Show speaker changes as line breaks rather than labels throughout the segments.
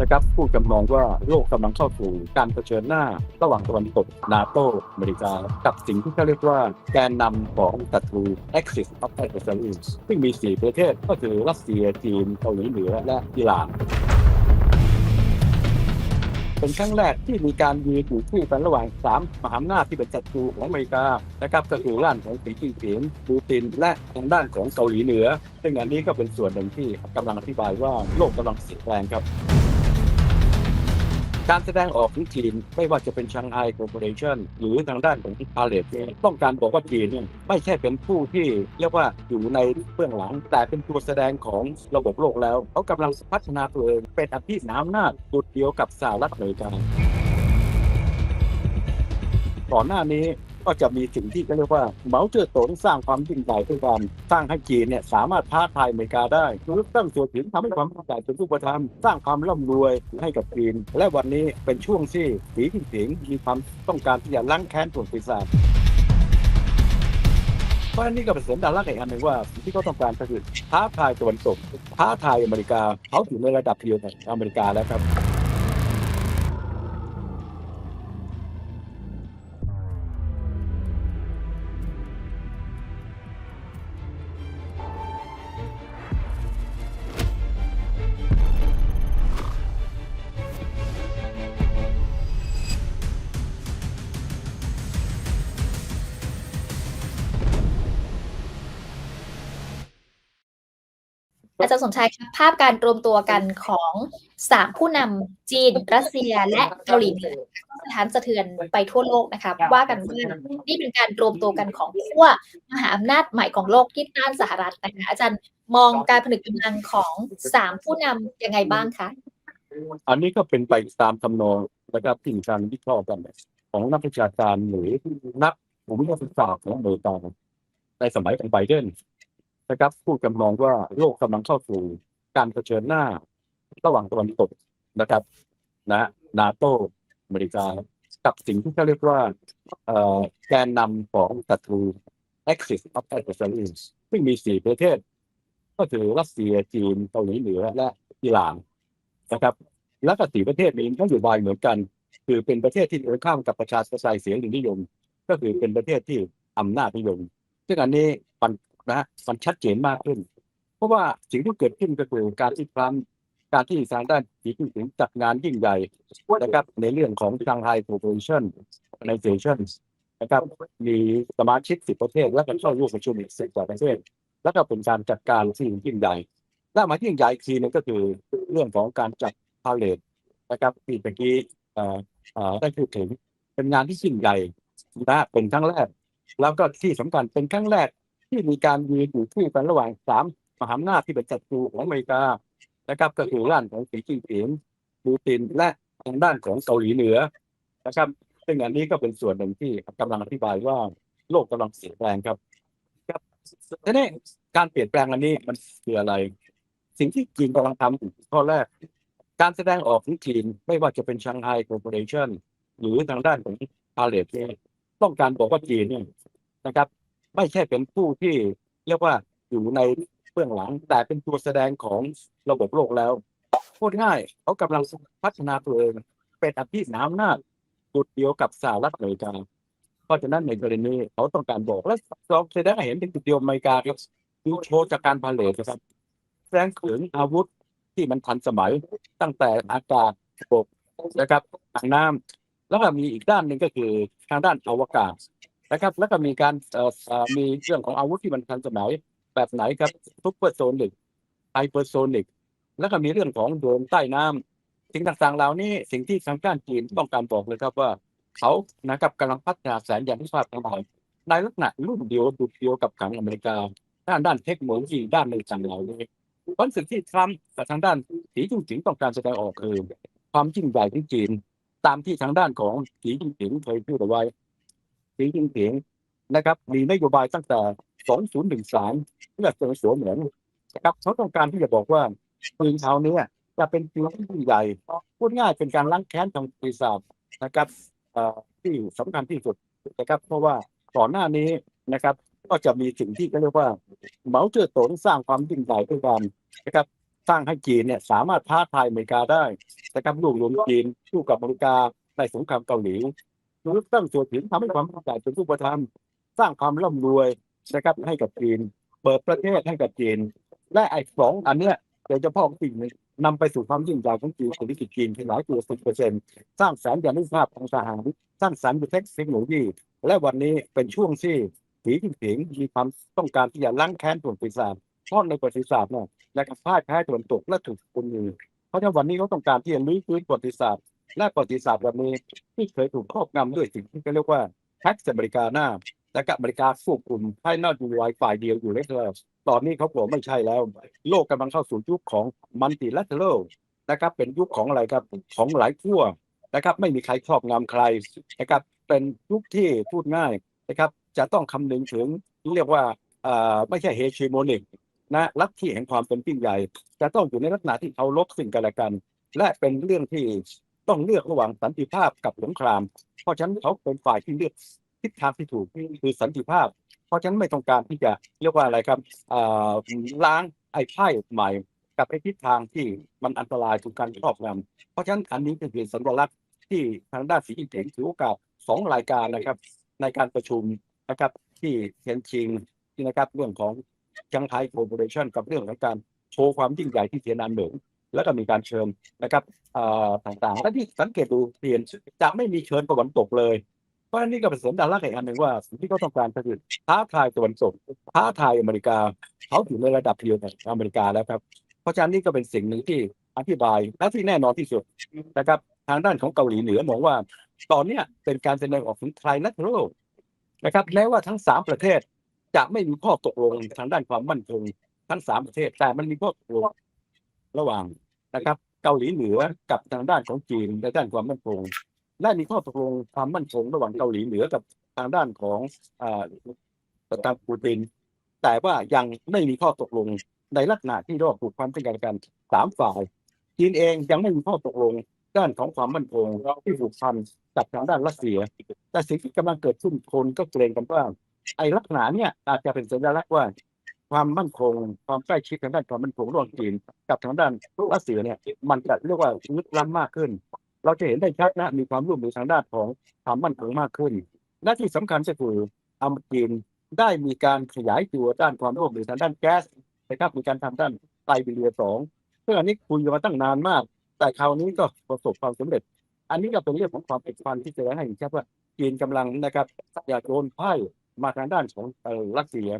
นะครับพูดจำนองว่าโลกกำลังเข้าสู่การเผชิญหน้า ระหว่างตะวันตกนาโตอเมริกา กับสิ่งที่เขาเรียกว่าแกนนำของศัตรู Axis of Adversaries ซึ่งมี 4 ประเทศก็คือรัสเซียจีนเกาหลีเหนือและอิหร่านเป็นครั้งแรกที่มีการยืนอยู่คู่กันระหว่าง3มหาอำนาจที่เป็นศัตรูของอเมริกานะครับก็คือด้านของสีจิ้นผิงปูติน และทางด้านของเกาหลีเหนือ ซึ่งอันนี้ก็เป็นส่วนหนึ่งที่กำลังอธิบายว่าโลกกำลังเสียนแปลงครับ การแสดงออกของจีนไม่ว่าจะเป็นชางไฮโค r p o r a t i o n หรือทางด้านของพาเลตต้องการบอกว่าจีนไม่ใช่เป็นผู้ที่เรียกว่าอยู่ในเบื้องหลัง แต่เป็นตัวแสดงของระบบโลกแล้ว เขากำลังพัฒนาตัวเองเป็นอภิมหาอำนาจุดเดียวกับสหรัฐอเมริกาก่อนหน้านี้ ก็จะมีสิ่งที่เรียกว่าเหมาเจ๋อตงสร้างความยิ่งใหญ่ด้วยการสร้างให้จีนเนี่ยสามารถท้าทายอเมริกาได้หรือตั้งตัวถึงทำให้ความยิ่งใหญ่เป็นรูปธรรมสร้างความร่ำรวยให้กับจีน และวันนี้เป็นช่วงที่สีจิ้นผิงมีความต้องการที่จะล้างแค้นตัวปีศาจเพราะอันนี้ก็เป็นเสริมดาราอีกอันหนึ่งว่าสิ่งที่เขาต้องการก็คือท้าทายตะวันตกท้าทายอเมริกาเขาอยู่ในระดับเดียวกับอเมริกาแล้วครับ
อาจารย์สมชายครับภาพการรวมตัวกันของสามผู้นำจีน รัสเซียและเกาหลีเหนือสถานสะเทือนไปทั่วโลกนะครับว่ากันว่านี่เป็นการรวมตัวกันของขั้วมหาอำนาจใหม่ของโลกที่ต้านสหรัฐนะคะอาจารย์มองการผนึกกำลังของสามผู้นำยังไงบ้างคะ
อันนี้ก็เป็นไปตามทำนองนะครับที่มีการวิเคราะห์กันของนักวิชาการหรือนักภูมิศาสตร์ของอเมริกาในสมัยของไบเดน นะครับพูดจำนมองว่าโลกกำลังเข้าสู่การเผชิญหน้า ระหว่างตะวันตกนะครับ นะนาโตอเมริกากับสิ่งที่เขาเรียกว่าแกนนำของศัตรู Axis of Adversaries ซึ่งมี4ประเทศ ก็คือรัสเซียจีนเกาหลีเหนือและอิหร่านนะครับ และก็สี่ประเทศนี้นโยบายเหมือนกัน คือเป็นประเทศที่ตรงข้ามกับประชาธิปไตยเสียงนิยม ก็คือเป็นประเทศที่อำนาจนิยม ซึ่งอันนี้มัน นะมันชัดเจนมากขึ้น เพราะว่าสิ่งที่เกิดขึ้นก็คือการที่ทรัมป์การที่ทางด้านสีจิ้นผิงจัดงานยิ่งใหญ่นะครับ ในเรื่องของ Shanghai Cooperation Organization นะครับ มีสมาชิกสิบประเทศ และก็เข้าร่วมประชุมอีกสิบกว่าประเทศ แล้วก็เป็นการจัดการที่ยิ่งใหญ่และมาที่ยิ่งใหญ่ทีนึงก็คือเรื่องของการจัดพาเลทนะครับที่เมื่อกี้เอ่อเอ่อได้พูดถึงเป็นงานที่ยิ่งใหญ่นะเป็นครั้งแรก แล้วก็ที่สำคัญเป็นครั้งแรก ที่มีการยืนอยู่คู่กันระหว่างสามมหาอำนาจที่เป็นศัตรูของอเมริกานะครับก็คือด้านของสีจิ้นผิงปูตินและทางด้านของเกาหลีเหนือนะครับซึ่งอันนี้ก็เป็นส่วนหนึ่งที่กำลังอธิบายว่าโลกกำลังเปลี่ยนแปลงครับครับทีนี้การเปลี่ยนแปลงอันนี้มันคืออะไร สิ่งที่จีนกำลังทำข้อแรก การแสดงออกของจีนไม่ว่าจะเป็นชังไฮโค r p o r a t i o n หรือทางด้านของพาเลตต้องการบอกว่าจีนเนี่ยนะครับ ไม่ใช่เป็นผู้ที่เรียกว่าอยู่ในเบื้องหลัง แต่เป็นตัวแสดงของระบบโลกแล้วพูดง่ายเขากำลังพัฒนาตัวเองเป็นอภิมหาอำนาจุดเดียวกับสหรัฐอเมริกา เพราะฉะนั้นในกรณีเขาต้องการบอกและเราแสดงให้เห็นถึงจุดเดียวอเมริกาครับดูโชว์จากการพาเลทนะครับแสดงถึงอาวุธที่มันทันสมัยตั้งแต่อากาศบกนะครับทางน้ำแล้วก็มีอีกด้านหนึ่งก็คือทางด้านอวกาศ นะครับ แล้วก็มีการเอ่อเอ่อมีเรื่องของอาวุธที่มันทันสมัยแบบไหนครับซุปเปอร์โซนิกไฮเปอร์โซนิกแล้วก็มีเรื่องของโดรนใต้น้ำสิ่งต่างๆเหล่านี้สิ่งที่ทางการจีนต้องการบอกเลยครับว่า เขานะครับกำลังพัฒนาแสนยานทิพย์ทั้งหลายในลักษณะรุ่นเดียวดุเดียวกับขังอเมริกาด้านด้านเทคโนโลยีด้านในต่างเหล่านี้เพราะสิ่งที่ทรัมป์กับทางด้านสีจิ้นผิงต้องการแสดงออกคือความยิ่งใหญ่ของจีน ตามที่ทางด้านของสีจิ้นผิงเคยพูดเอาไว้ สีจิ้นผิงนะครับ มีนโยบายตั้งแต่ 2013 เพื่อเสริมสวเหมือนนะครับเขาต้องการที่จะบอกว่าปืนเขาเนี้จะเป็นปืนที่ใหญ่ พูดง่ายเป็นการล้างแค้นทางปีศาจนะครับที่สำคัญที่สุดนะครับ เพราะว่าก่อนหน้านี้นะครับ ก็จะมีสิ่งที่เขาเรียกว่าเหมาเจ๋อตงสร้างความยิ่งใหญ่ด้วยกันนะครับสร้างให้จีนเนี่ยสามารถท้าทายอเมริกาได้นะครับรวบรวมจีนสู้กับอเมริกาในสงครามเกาหลี รู้ตั้งส่วนถึงทำให้ความเข้าใจเป็นรูปธรรมสร้างความร่ำรวยนะครับให้กับจีน เปิดประเทศให้กับจีน และไอ้สองอันเนี้ยโดยเฉพาะสิ่งนึ่งนำไปสู่ความยิ่งใหญ่ของจีนเศรษฐกิจจีนขยายตัว10%สร้างแสนยานุภาพทางทหารสร้างสรรค์เทคโนโลยี และวันนี้เป็นช่วงที่สีจิ้นผิงมีความต้องการที่จะล้างแค้นประวัติศาสตร์เพราะในประวัติศาสตร์เนี่ยและกับพ่ายแพ้ตะวันตกและถูกคนมือเพราะฉะนั้นวันนี้เขาต้องการที่จะลื้อฟื้นประวัติศาสตร์ และประวัติศาสตร์วันนี้ที่เคยถูกครอบงำด้วยสิ่งที่เรียกว่าแท็กซ์อเมริกาหน้าและกับอเมริกาควบคุมให้นอดอยู่ไวฝ่ายเดียวอยู่เล็กเลยตอนนี้เขาบอกไม่ใช่แล้ว โลกกำลังเข้าสู่ยุคของมันติลัตเทอร์นะครับ เป็นยุคของอะไรครับของหลายขั้วนะครับ ไม่มีใครครอบงำใครนะครับ เป็นยุคที่พูดง่ายนะครับ จะต้องคำนึงถึงเรียกว่าอ่อไม่ใช่เฮชิโมนิกนะลัทธิแห่งความเป็นยิ่งใหญ่ จะต้องอยู่ในลักษณะที่เคารพซึ่งกันและกัน และเป็นเรื่องที่ ต้องเลือกระหว่างสันติภาพกับสงคราม เพราะฉะนั้นเขาเป็นฝ่ายที่เลือกทิศทางที่ถูกคือสันติภาพ เพราะฉะนั้นไม่ต้องการที่จะเรียกว่าอะไรครับล้างไอ้ไพ่ใหม่ กับไอ้ทิศทางที่มันอันตรายถูกการครอบงำเพราะฉะนั้นอันนี้ก็คือสัญลักษณ์ที่ทางด้านสีจิ้นผิงถือโอกาสสองรายการนะครับ ในการประชุมนะครับที่เทียนชิงที่นะครับเรื่องของจังไทโคโปเรชันกับเรื่องของการโชว์ความยิ่งใหญ่ที่เทียนอันเหมิง แล้วก็มีการเชิญนะครับต่างๆและที่สังเกตดูเทียนจะไม่มีเชิญตะวันตกเลย เพราะฉะนั้นนี่ก็เป็นสัญลักษณ์อีกอันหนึ่งว่าสิ่งที่เขาต้องการก็คือท้าทายตะวันตกท้าทายอเมริกาเขาอยู่ในระดับเดียวกับอเมริกาแล้วครับ เพราะฉะนั้นนี่ก็เป็นสิ่งหนึ่งที่อธิบายและที่แน่นอนที่สุดนะครับทางด้านของเกาหลีเหนือมองว่า ตอนเนี้เป็นการแสดงออกถึงไทรนัทโลนะครับแม้ว่าทั้งสามประเทศจะไม่มีข้อตกลงทางด้านความมั่นคงทั้งสามประเทศแต่มันมีข้อตกลงระหว่าง นะครับ เกาหลีเหนือกับทางด้านของจีนในด้านความมั่นคงและมีข้อตกลงความมั่นคงระหว่างเกาหลีเหนือกับทางด้านของอ่าประธานปูติน แต่ว่ายังไม่มีข้อตกลงในลักษณะที่เรียกว่าผูกความเป็นกันกันสามฝ่ายจีนเองยังไม่มีข้อตกลงด้านของความมั่นคงที่ผูกพันกับทางด้านรัสเซีย แต่สิ่งที่กำลังเกิดขึ้นคนก็เกรงกันว่าไอ้ลักษณะเนี่ยอาจจะเป็นสัญลักษณ์ว่า ความมั่นคง ความใกล้ชิดทางด้านความมั่นคงระหว่างจีนกับทางด้านรัสเซียเนี่ยมันจะเรียกว่าลึกล้ำมากขึ้น เราจะเห็นได้ชัดนะมีความร่วมมือทางด้านของความมั่นคงมากขึ้น และที่สำคัญก็คืออเมริจีนได้มีการขยายตัวด้านความร่วมมือทางด้านแก๊สนะครับมีการทำด้านไตรเบเรียสองซึ่งอันนี้คุยกันมาตั้งนานมาก แต่คราวนี้ก็ประสบความสำเร็จ อันนี้ก็เป็นเรื่องของความเป็นพันที่แสดงให้เห็นชัดว่าจีนกำลังนะครับอยากโยนไพ่มาทางด้านของรัสเซีย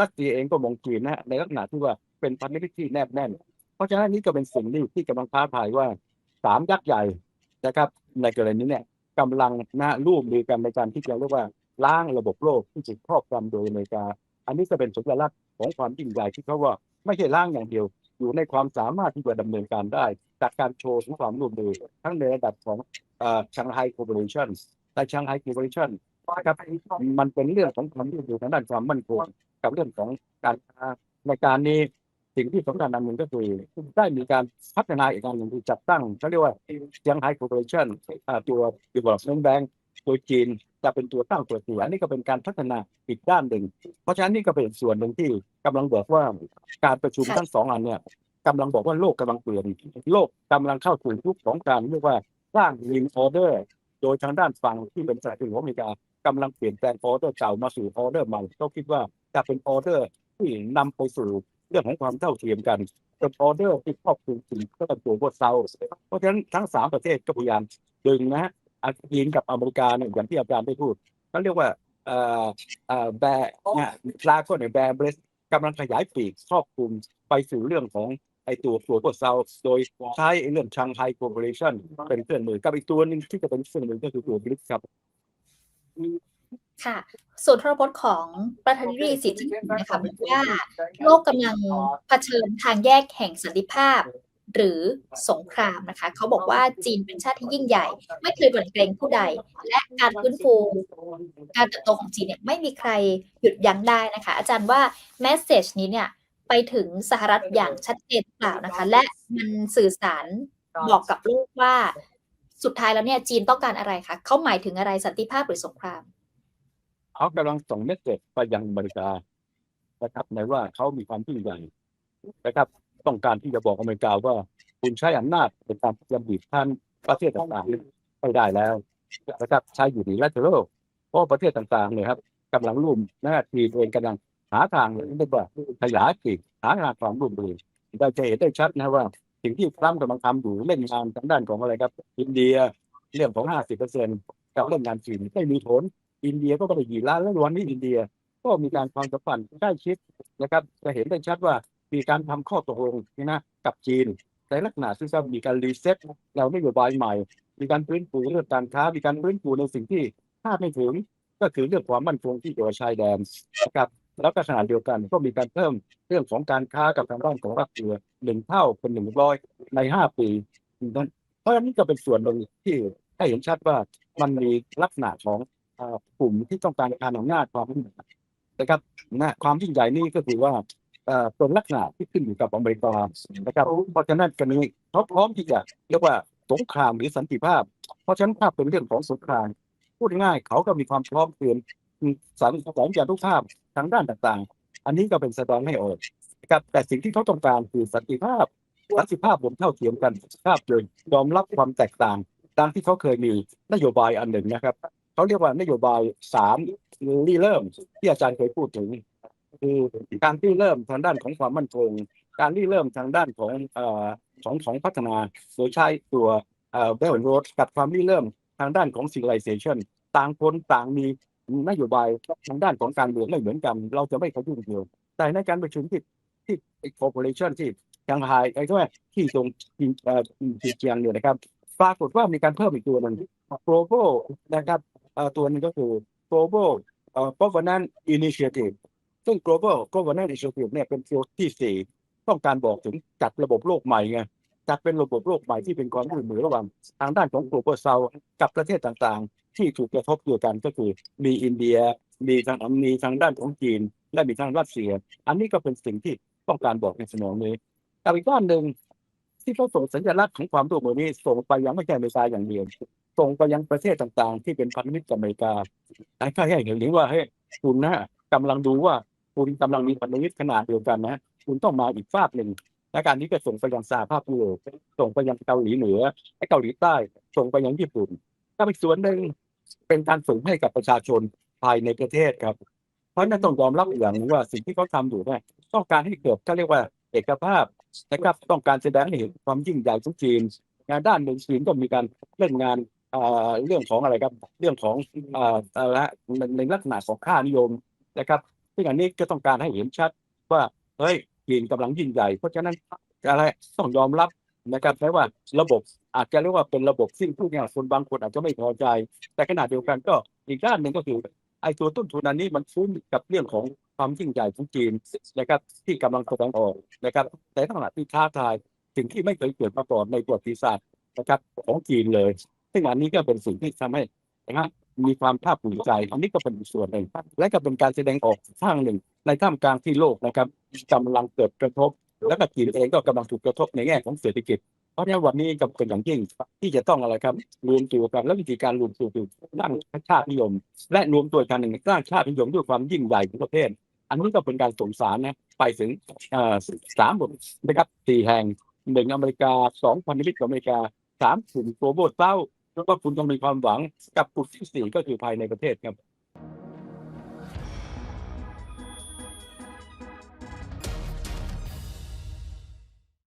รัสเซียเองก็มองจีนนะฮะในลักษณะที่ว่าเป็นพันธมิตรที่แนบแน่น เพราะฉะนั้นนี่ก็เป็นสิ่งที่ที่กำลังท้าทายว่าสามยักษ์ใหญ่นะครับในกรณีนี้เนี่ยกำลังนะร่วมมือกันในการที่จะเรียกว่าล้างระบบโลกที่ถูกครอบงำโดยอเมริกา อันนี้ก็เป็นสัญลักษณ์ของความยิ่งใหญ่ที่เขาว่าไม่ใช่ล้างอย่างเดียว อยู่ในความสามารถที่จะดำเนินการได้ จากการโชว์ถึงความร่วมมือทั้งในระดับของชังไฮโค p o r a t i o n แต่ชังไฮโค p o r a t i o n ครับมันเป็นเรื่องของความร่วมมือทางด้านความมั่นคง กับเรื่องของการค้าในการนี้สิ่งที่สำคัญอันหนึ่งก็คือได้มีการพัฒนาอีกอันหนึ่งคือจัดตั้งเขาเรียกว่าเจียงไฮ้คอร์ปอเรชั่นตัว development bank ตัวจีนจะเป็นตัวตั้งตัวตัวอันนี้ก็เป็นการพัฒนาอีกด้านหนึ่ง เพราะฉะนั้นนี่ก็เป็นส่วนหนึ่งที่กำลังบอกว่าการประชุมทั้งสองอันเนี่ยกำลังบอกว่าโลกกำลังเปลี่ยน โลกกำลังเข้าสู่ยุคของการเรียกว่าสร้าง new order โดยทางด้านฝั่งที่เป็นสหรัฐของอเมริกากำลังเปลี่ยนแปลงออเดอร์เก่ามาสู่ออเดอร์ใหม่ก็คิดว่า จะเป็นออเดอร์ที่นำไปสู่เรื่องของความเท่าเทียมกันเป็นออเดอร์ที่ครอบคลุมถึงก็เป็นตัวพวกเซาเพราะฉะนั้นทั้งสามประเทศก็พยายามดึงนะฮะอาจีนกับอเมริกาเนี่ยอย่างที่อาจารย์ได้พูดเขาเรียกว่าเอ่อเอ่อแบร์เนี่ยลาก็เนี่ยแบร์เบรสกำลังขยายปีกครอบคลุมไปสู่เรื่องของไอตัวตัวพวเซาโดยใช้เรื่องชังไฮโค p o r a t i o n เป็นเครื่องมือกับอีกตัวหนึงที่จะเป็นเครื่องมือก็คือตัวบริกครับ
ค่ะส่วนทรพจน์ของประธานาธิบดีสีจิ้นผิงนะคะบอกว่าโลกกำลังเผชิญทางแยกแห่งสันติภาพ หรือสงครามนะคะ เขาบอกว่าจีนเป็นชาติที่ยิ่งใหญ่ ไม่เคยหวั่นเกรงผู้ใด และการฟื้นฟู การเติบโตของจีนเนี่ยไม่มีใครหยุดยั้งได้นะคะ อาจารย์ว่าแมสเซจนี้เนี่ยไปถึงสหรัฐอย่างชัดเจนหรือเปล่านะคะ และมันสื่อสารบอกกับโลกว่าสุดท้ายแล้วเนี่ยจีนต้องการอะไรคะเขาหมายถึงอะไรสันติภาพหรือสงคราม
เขากำลังส่งเมสเซจไปยังอเมริกานะครับในว่าเขามีความยิ่งใหญ่นะครับ ต้องการที่จะบอกอเมริกาว่าคุณใช้อำนาจในการที่จะบีบคั้นประเทศต่างๆไม่ได้แล้วนะครับใช้อยู่ในรัฐโลกเพราะประเทศต่างๆเนี่ยครับกำลังร่วมหน้าที่ตัวเองกำลังหาทางเรียกว่าขยายปีกหาทางความร่วมมือเราจะเห็นได้ชัดนะว่า สิ่งที่ทรัมป์กำลังทำอยู่เล่นงานทางด้านของอะไรครับ อินเดียเรื่องของ 50เปอร์เซ็นต์กับเรื่องงานจีนไม่มีผล อินเดียก็ไปกี่ล้านแล้ววันนี้อินเดียก็มีการความสัมพันธ์ใกล้ชิดนะครับจะเห็นได้ชัดว่ามีการทำข้อตกลงนะกับจีนในลักษณะที่จะมีการรีเซ็ตเรานโยบายใหม่ มีการฟื้นฟูเรื่องการค้า มีการฟื้นฟูในสิ่งที่คาดไม่ถึง ก็คือเรื่องความมั่นคงที่อยู่ชายแดนนะครับแล้วก็ขณะเดียวกันก็มีการเพิ่มเรื่องของการค้ากับทางด้านของรัสเซียหนึ่งเท่าเป็นหนึ่งร้อยในห้าปีเพราะฉะนั้นก็เป็นส่วนหนึ่งที่ให้เห็นชัดว่ามันมีลักษณะของ กลุ่มที่ต้องการการอำนาจความยิ่งใหญ่นะครับนะความยิ่งใหญ่นี่ก็คือว่าเอ่อเป็นลักษณะที่ขึ้นอยู่กับอเมริกานะครับเพราะฉะนั้นกันนี้เขาพร้อมที่จะเรียกว่าสงครามหรือสันติภาพ เพราะฉะนั้นถ้าเป็นเรื่องของสงครามพูดง่ายเขาก็มีความพร้อมเตรียมสันสัญญาทุกภาพทางด้านต่างๆ อันนี้ก็เป็นแสดงให้ออกนะครับแต่สิ่งที่เขาต้องการคือสันติภาพสันติภาพบนเท่าเทียมกันภาพโดยยอมรับความแตกต่างตามที่เขาเคยมีนโยบายอันหนึ่งนะครับ เขาเรียกว่านโยบายสามรีเริ่ม ที่อาจารย์เคยพูดถึง คือการที่เริ่มทางด้านของความมั่นคง การที่เริ่มทางด้านของอของของพัฒนาโดยใช้ตัวเอ่อเบลโรดกับความที่เริ่มทางด้านของ civilization ต่างคนต่างมีนโยบายทางด้านของการเมืองไม่เหมือนกัน เราจะไม่เขายุ่งเกี่ยว แต่ในการประชุมที่ที่คอร์ปอเรชันที่ชางไฮไอ้ก็ว่าที่ตรงที่เอ่อที่เจียงเนี่ยนะครับ ปรากฏว่ามีการเพิ่มอีกตัวหนึ่ง global นะครับ ตัวนึงก็คือ global governance initiative ซึ่ง global governance initiative เนี่ยเป็นตัวที่สี่ต้องการบอกถึงจัดระบบโลกใหม่ไงจัดเป็นระบบโลกใหม่ที่เป็นความร่วมมือระหว่างทางด้านของ global south กับประเทศต่างๆ ที่ถูกกระทบด้วยกันก็คือมีอินเดียมีทางมีทางด้านของจีน และมีทางรัสเซีย อันนี้ก็เป็นสิ่งที่ต้องการบอกในสมองนี้แต่อีกด้านหนึ่งที่เขาส่งสัญลักษณ์ของความร่วมมือนี้ส่งไปยังไม่ใช่อเมริกาอย่างเดียว ส่งไปยังประเทศต่างๆ ที่เป็นพันธมิตรกับอเมริกาไอ้ข้าให้เห็นว่าเฮ้ยคุณนะกำลังดูว่าคุณกำลังมีพันธมิตรขนาดเดียวกันนะ คุณต้องมาอีกฝากหนึ่งและการนี้ก็ส่งไปยังสหภาพยุโรปส่งไปยังเกาหลีเหนือและเกาหลีใต้ ส่งไปยังญี่ปุ่นถ้าอีกส่วนหนึ่งเป็นการส่งให้กับประชาชนภายในประเทศครับ เพราะนั้นต้องยอมรับอย่างหนึ่งว่าสิ่งที่เขาทำอยู่เนี่ยต้องการให้เกิดเขาเรียกว่าเอกภาพนะครับ ต้องการแสดงให้เห็นความยิ่งใหญ่ของจีนงานด้านหนึ่งจีนก็มีการเล่นงาน เรื่องของอะไรครับ เรื่องของอะไรฮะในลักษณะของค่านิยมนะครับซึ่งอันนี้ก็ต้องการให้เห็นชัดว่าเฮ้ยจีนกำลังยิ่งใหญ่ เพราะฉะนั้นอะไรต้องยอมรับนะครับแม้ว่าระบบอาจจะเรียกว่าเป็นระบบซึ่งผู้งานคนบางคนอาจจะไม่พอใจ แต่ขณะเดียวกันก็อีกด้านหนึ่งก็คือไอ้ตัวต้นทุนอันนี้มันฟุ้งกับเรื่องของความยิ่งใหญ่ของจีนนะครับที่กำลังแสดงออกนะครับแต่ขณะที่ท้าทายสิ่งที่ไม่เคยเกิดมาก่อนในประวัติศาสตร์นะครับของจีนเลย ซึ่งอันนี้ก็เป็นสิ่งที่ทำให้นะมีความภาคภูมิใจ อันนี้ก็เป็นส่วนหนึ่ง และก็เป็นการแสดงออกข้างหนึ่ง ในท่ามกลางที่โลกนะครับกำลังเกิดกระทบ แล้วก็จีนเองก็กำลังถูกกระทบในแง่ของเศรษฐกิจ เพราะฉะนั้นวันนี้จำเป็นอย่างยิ่งที่จะต้องอะไรครับรวมตัวกันและวิธีการรวมตัวคือสร้างชาตินิยม และรวมตัวกันหนึ่งสร้างชาตินิยมด้วยความยิ่งใหญ่ของประเทศ อันนี้ก็เป็นการส่งสารนะไปถึงอ่อสามบทนะครับสี่แห่งหนึ่งอเมริกาสองพันธมิตรของอเมริกาสามกลุ่มโกลบอลเต้า แล้วก็คุณต้องมีความหวังกับกลุ่มที่สี่ก็คือภายในประเทศครับ